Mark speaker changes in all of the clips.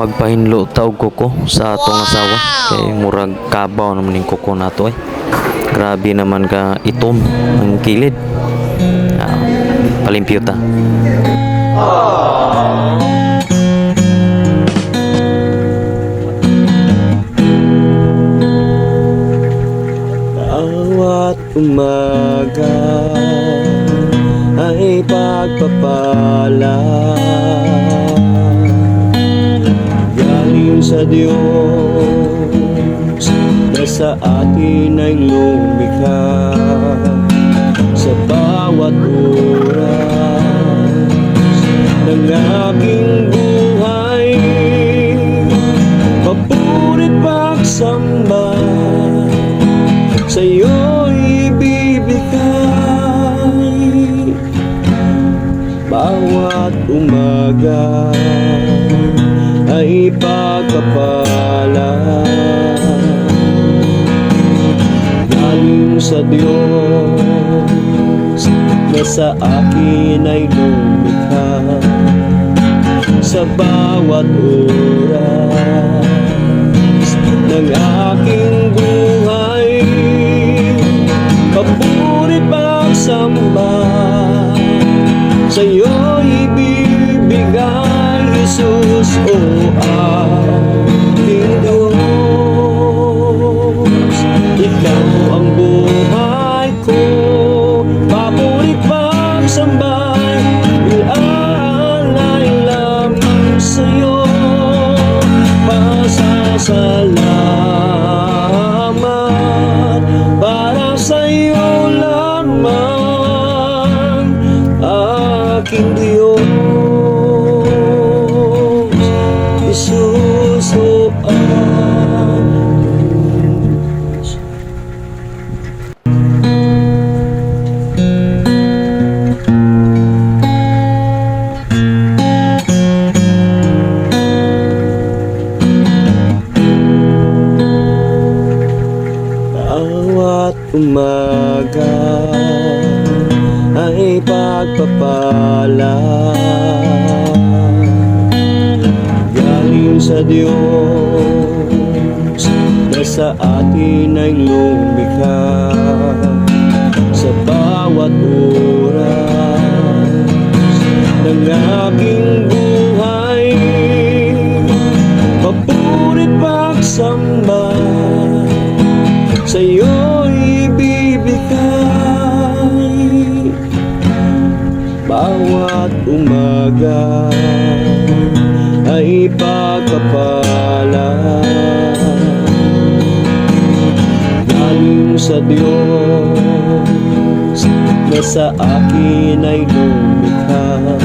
Speaker 1: magpahinlo taog kuko sa atong asawa. Kay murag kabaw naman yung kuko nato eh. Grabe naman ka itom ang kilid. Ah, palimpyo ta.
Speaker 2: Bawat sa Diyos na sa atin ay lumikha Sa bawat oras ng aking buhay. Papurit pagsamba sa iyo'y ibibigay. Bawat umaga ay pagkapala Galing sa Diyos na sa akin ay lumikha Sa bawat oras ng aking buhay. Papurit pagsamba Sa iyo'y ibibigay Jesus o Aking Diyos Jesus o Diyos Bawat umaga pagpapala Galing sa Diyos na sa atin ay lumikha. Sa bawat oras ng aking buhay umaga ay pagkapala Galing sa Diyos na sa akin ay lumikha.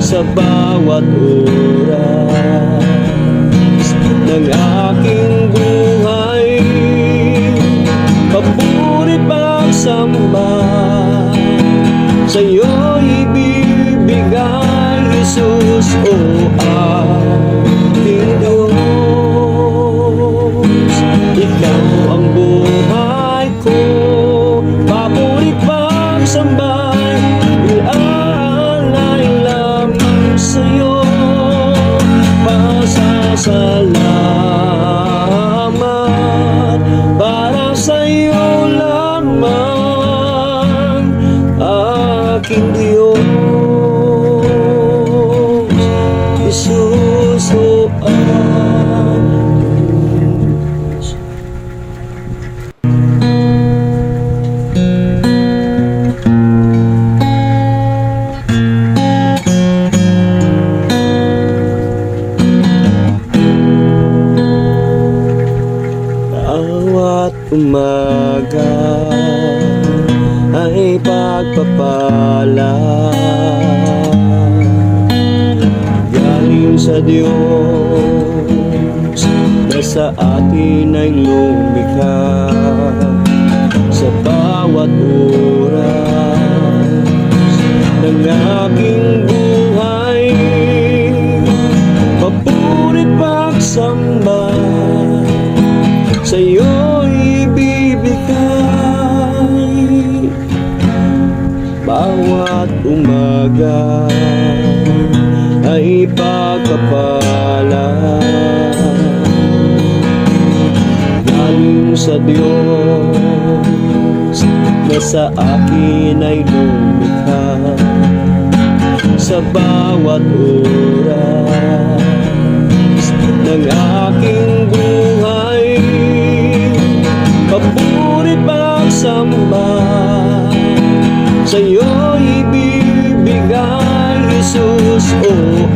Speaker 2: Sa bawat oras ng aking buhay Papurit pagsamba Jesus o umaga ay pagpapala. Galing sa Diyos na sa atin ay lumikha Sa bawat oras ng aking buhay. Papurit pagsamba sa lugar ay pagkapala Galing sa Diyos na sa akin ay lumikha sa bawat oras Jesus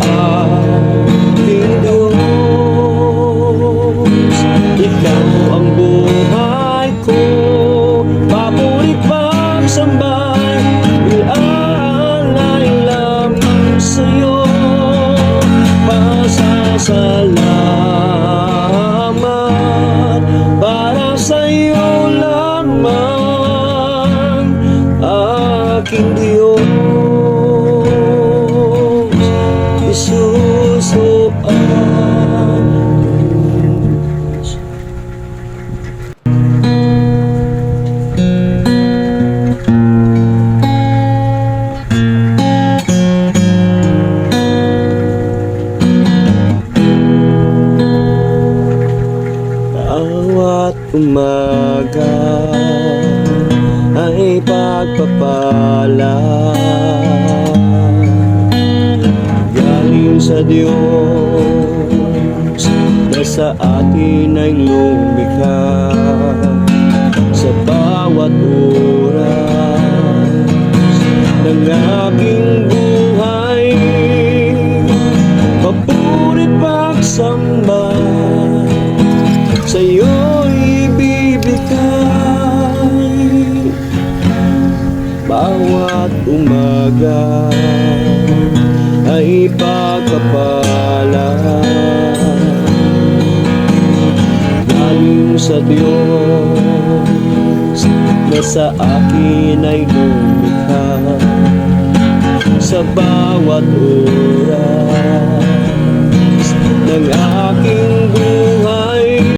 Speaker 2: pagpapala. Galing sa Diyos na sa atin ay lumikha. Sa bawat oras sa Diyos na sa akin ay lumikha sa bawat oras ng aking